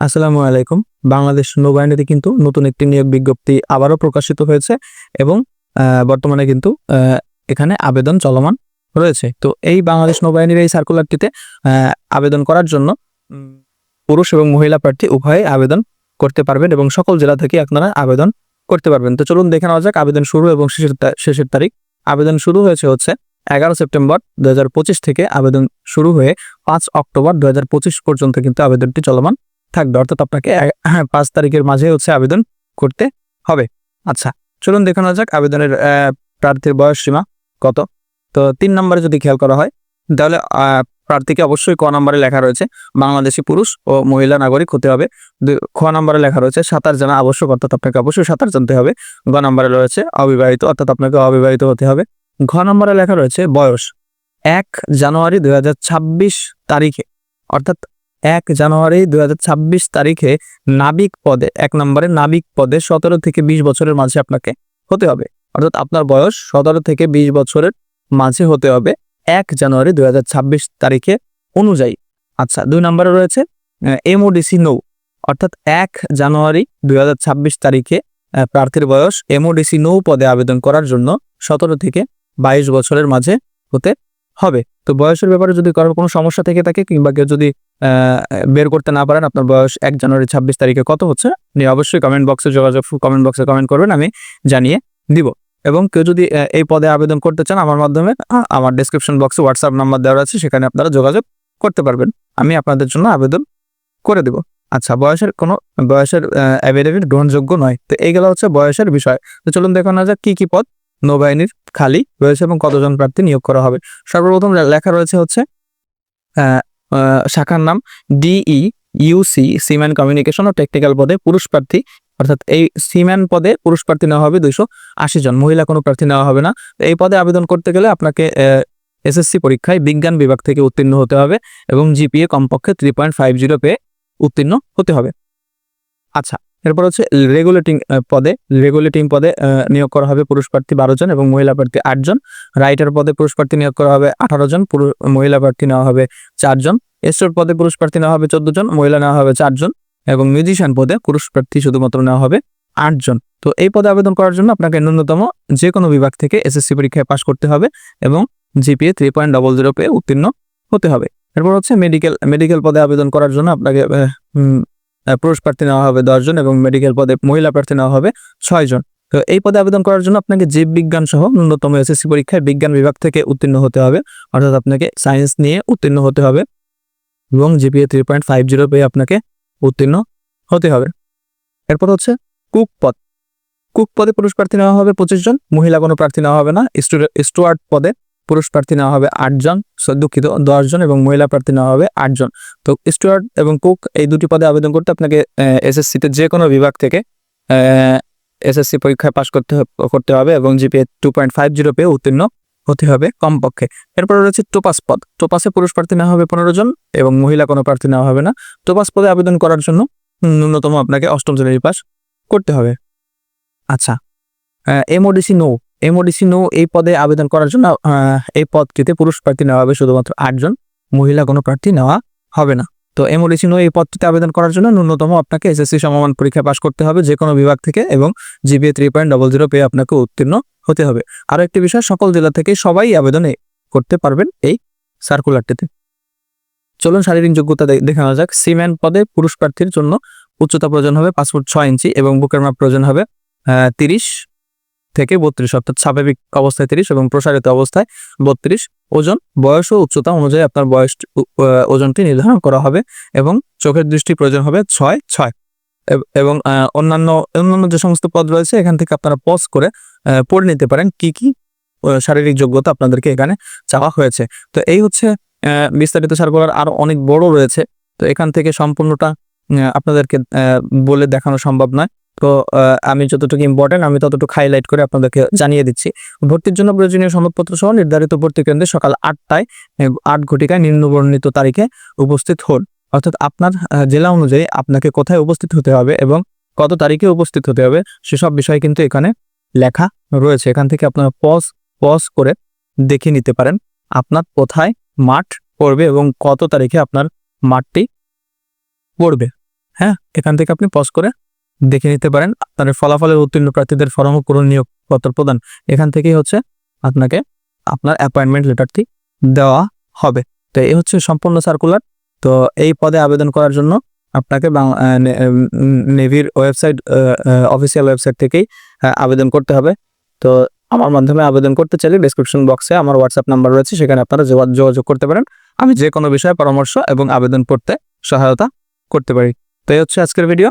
আসসালামু আলাইকুম। বাংলাদেশ নৌবাহিনীতে কিন্তু নতুন একটি নিয়োগ বিজ্ঞপ্তি আবারও প্রকাশিত হয়েছে এবং বর্তমানে কিন্তু এখানে আবেদন চলমান রয়েছে। তো এই বাংলাদেশ নৌবাহিনীর এই সার্কুলারটিতে আবেদন করার জন্য পুরুষ এবং মহিলা প্রার্থী উভয়ে আবেদন করতে পারবেন এবং সকল জেলা থেকে আপনারা আবেদন করতে পারবেন। তো চলুন দেখে নেওয়া যাক আবেদন শুরু এবং শেষের শেষের তারিখ। আবেদন শুরু হয়েছে হচ্ছে এগারো সেপ্টেম্বর দু হাজার পঁচিশ থেকে আবেদন শুরু হয়ে পাঁচ অক্টোবর দুই হাজার পঁচিশ পর্যন্ত কিন্তু আবেদনটি চলমান থাকবে, অর্থাৎ আপনাকে, এ- পাঁচ তারিখের মাঝে হচ্ছে আবেদন করতে হবে। আচ্ছা চলুন দেখানো যাক আবেদনের প্রার্থীর বয়স সীমা কত। তো তিন নম্বরে যদি খেয়াল করা হয়, তাহলে প্রার্থীকে অবশ্যই ক নম্বরে লেখা রয়েছে, বাংলাদেশি পুরুষ ও মহিলা নাগরিক হতে হবে। খ নম্বরে লেখা রয়েছে, সাঁতার জানা আবশ্যক, অর্থাৎ আপনাকে অবশ্যই সাঁতার জানতে হবে। গ নম্বরে রয়েছে, অবিবাহিত, অর্থাৎ আপনাকে অবিবাহিত হতে হবে। ঘ নম্বরে লেখা রয়েছে, বয়স, এক জানুয়ারি দু হাজার ছাব্বিশ তারিখে, অর্থাৎ এক জানুয়ারি দু হাজার ছাব্বিশ তারিখে নাবিক পদে, এক নম্বরে নাবিক পদে সতেরো থেকে বিশ বছরের মাঝে আপনাকে হতে হবে। অর্থাৎ আপনার বয়স সতেরো থেকে বিশ বছরের মাঝে হতে হবে এক জানুয়ারি দু হাজার ছাব্বিশ তারিখে অনুযায়ী। আচ্ছা দুই নম্বরে রয়েছে এমওডিসি নৌ। অর্থাৎ এক জানুয়ারি দুই হাজার ছাব্বিশ তারিখে প্রার্থীর বয়স এমওডিসি নৌ পদে আবেদন করার জন্য সতেরো থেকে বাইশ বছরের মাঝে হতে হবে। তো বয়সের ব্যাপারে যদি কারোর কোনো সমস্যা থেকে থাকে কিংবা কেউ যদি বের করতে না পারেন, আপনার বয়স এক জানুয়ারি ছাব্বিশ তারিখে কত হচ্ছে আপনি অবশ্যই কমেন্ট বক্সে যোগাযোগ কমেন্ট বক্সে কমেন্ট করবেন, আমি জানিয়ে দিব। এবং কেউ যদি এই পদে আবেদন করতে চান, আমার মাধ্যমে আমার ডেসক্রিপশন বক্সে হোয়াটসঅ্যাপ নাম্বার দেওয়া আছে, সেখানে আপনারা যোগাযোগ করতে পারবেন। আমি আপনাদের জন্য আবেদন করে দেব। আচ্ছা বয়সের কোনো, বয়সের অ্যাভেডেভিট গ্রহণযোগ্য নয়। তো এইগুলো হচ্ছে বয়সের বিষয়। তো চলুন দেখানো যাক কী কী পদ নৌবাহিনীর খালি রয়েছে এবং কতজন প্রার্থী নিয়োগ করা হবে। সর্বপ্রথম লেখা রয়েছে হচ্ছে শাখার নাম ডিই ইউসি সিম্যান কমিউনিকেশন ও টেকনিক্যাল পদে পুরুষ প্রার্থী, অর্থাৎ এই সিম্যান পদে পুরুষ প্রার্থী নেওয়া হবে দুইশো আশি জন, মহিলা কোনো প্রার্থী নেওয়া হবে না। এই পদে আবেদন করতে গেলে আপনাকে এসএসসি পরীক্ষায় বিজ্ঞান বিভাগ থেকে উত্তীর্ণ হতে হবে এবং জিপিএ কমপক্ষে থ্রি পয়েন্ট ফাইভ জিরো পেয়ে উত্তীর্ণ হতে হবে। আচ্ছা এরপর হচ্ছে রেগুলেটিং পদে রেগুলেটিং পদে নিয়োগ করা হবে পুরুষ প্রার্থী বারো জন এবং মহিলা প্রার্থী আটজন রাইটার পদে পুরুষ প্রার্থী নিয়োগ করা হবে আঠারো জন মহিলা প্রার্থী নেওয়া হবে চারজন এস্টোর পদে পুরুষ প্রার্থী নেওয়া হবে চোদ্দ জন, মহিলা নেওয়া হবে চারজন এবং মিউজিশিয়ান পদে পুরুষ প্রার্থী শুধুমাত্র নেওয়া হবে আটজন তো এই পদে আবেদন করার জন্য আপনাকে ন্যূনতম যে কোনো বিভাগ থেকে এসএসসি পরীক্ষায় পাশ করতে হবে এবং GPA three point double zero পেয়ে উত্তীর্ণ হতে হবে। এরপর হচ্ছে মেডিকেল মেডিকেল পদে আবেদন করার জন্য আপনাকে পুরুষ প্রার্থী নেওয়া হবে দশজন এবং মেডিকেল পদে মহিলা প্রার্থী নেওয়া হবে ছয়জন তো এই পদে আবেদন করার জন্য আপনাকে জীব বিজ্ঞান সহ ন্যূনতম এসএসসি পরীক্ষায় বিজ্ঞান বিভাগ থেকে উত্তীর্ণ হতে হবে। অর্থাৎ আপনাকে সায়েন্স নিয়ে উত্তীর্ণ হতে হবে এবং GPA three point five zero পেয়ে আপনাকে উত্তীর্ণ হতে হবে। এরপর হচ্ছে কুক পদ। কুক পদে পুরুষ প্রার্থী নেওয়া হবে পঁচিশ জন, মহিলা কোনো প্রার্থী নেওয়া হবে না। স্টুয়ার্ড পদে পুরুষ প্রার্থী নেওয়া হবে আটজন দুঃখিত দশজন এবং মহিলা প্রার্থী নেওয়া হবে আটজন তো স্টুয়ার্ড এবং কুক এই দুটি পদে আবেদন করতে আপনাকে এসএসসিতে যে কোনো বিভাগ থেকে এসএসসি পরীক্ষায় পাশ করতে করতে হবে এবং GPA two point five zero পেয়ে উত্তীর্ণ হতে হবে কমপক্ষে। এরপর রয়েছে টোপাস পদ। টোপাসে পুরুষ প্রার্থী নেওয়া হবে পনেরো জন এবং মহিলা কোনো প্রার্থী নেওয়া হবে না। টোপাস পদে আবেদন করার জন্য ন্যূনতম আপনাকে অষ্টম শ্রেণি পাস করতে হবে। আচ্ছা এমওডিসি নো এমওডিসি নো এই পদে আবেদন করার জন্য এই পদটিতে পুরুষ প্রার্থী নেওয়া হবে শুধুমাত্র আটজন মহিলা কোনো প্রার্থী নেওয়া হবে না। তো এমওডিসি নো এই পদটিতে আবেদন করার জন্য ন্যূনতম আপনাকে এসএসসি সমমান পরীক্ষা পাশ করতে হবে যে কোনো বিভাগ থেকে এবং GPA three point double zero পেয়ে আপনাকে উত্তীর্ণ হতে হবে। আরও একটি বিষয়, সকল জেলা থেকে সবাই আবেদন করতে পারবেন এই সার্কুলারটিতে চলুন শারীরিক যোগ্যতা দে- দেখানো যাক। সিম্যান পদে পুরুষ প্রার্থীর জন্য উচ্চতা প্রয়োজন হবে পাসপোর্ট ছয় ইঞ্চি এবং বুকের মাপ প্রয়োজন হবে তিরিশ। থেকে বত্রিশ, অর্থাৎ স্বাভাবিক অবস্থায় তিরিশ এবং প্রসারিত অবস্থায় বত্রিশ। ওজন, বয়স ও উচ্চতা অনুযায়ী আপনার বয়স ওজনটি নির্ধারণ করা হবে এবং চোখের দৃষ্টি প্রয়োজন হবে ছয় ছয়। এবং অন্যান্য অন্যান্য যে সমস্ত পদ রয়েছে, এখান থেকে আপনারা পজ করে পড়ে নিতে পারেন কি কি শারীরিক যোগ্যতা আপনাদেরকে এখানে চাওয়া হয়েছে। তো এই হচ্ছে বিস্তারিত সার্কুলার আরও অনেক বড় রয়েছে। তো এখান থেকে সম্পূর্ণটা আপনাদেরকে বলে দেখানো সম্ভব নয়। তো আমি যতটুকু ইম্পর্টেন্ট আমি ততটুকু হাইলাইট করে আপনাদেরকে জানিয়ে দিচ্ছি। ভর্তির জন্য প্রয়োজনীয় সনদপত্র সহ নির্ধারিত ভর্তি কেন্দ্রে সকাল আটটায় আট ঘটিকায় নিম্নবর্ণিত তারিখে উপস্থিত হন। অর্থাৎ আপনার জেলা অনুযায়ী আপনাকে কোথায় উপস্থিত হতে হবে এবং কত তারিখে উপস্থিত হতে হবে, সেসব বিষয় কিন্তু এখানে লেখা রয়েছে। এখান থেকে আপনারা পজ পজ করে দেখে নিতে পারেন আপনার কোথায় মাঠ পড়বে এবং কত তারিখে আপনার মাঠটি পড়বে। হ্যাঁ এখান থেকে আপনি পজ করে দেখে নিতে পারেন। আপনার ফলাফলের উত্তীর্ণ প্রার্থীদের ফর্ম পূরণ নিয়োগপত্র প্রদান এখান থেকেই হচ্ছে আপনাকে আপনার অ্যাপয়েন্টমেন্ট লেটারটি দেওয়া হবে। তো এই হচ্ছে সম্পূর্ণ সার্কুলার তো এই পদে আবেদন করার জন্য আপনাকে নেভির ওয়েবসাইট অফিসিয়াল ওয়েবসাইট থেকেই আবেদন করতে হবে। তো আমার মাধ্যমে আবেদন করতে চাইলে ডিসক্রিপশন বক্সে আমার হোয়াটসঅ্যাপ নাম্বার রয়েছে, সেখানে আপনারা যোগা- যোগাযোগ করতে পারেন। আমি যে কোনো বিষয়ে পরামর্শ এবং আবেদন করতে সহায়তা করতে পারি। তো এই হচ্ছে আজকের ভিডিও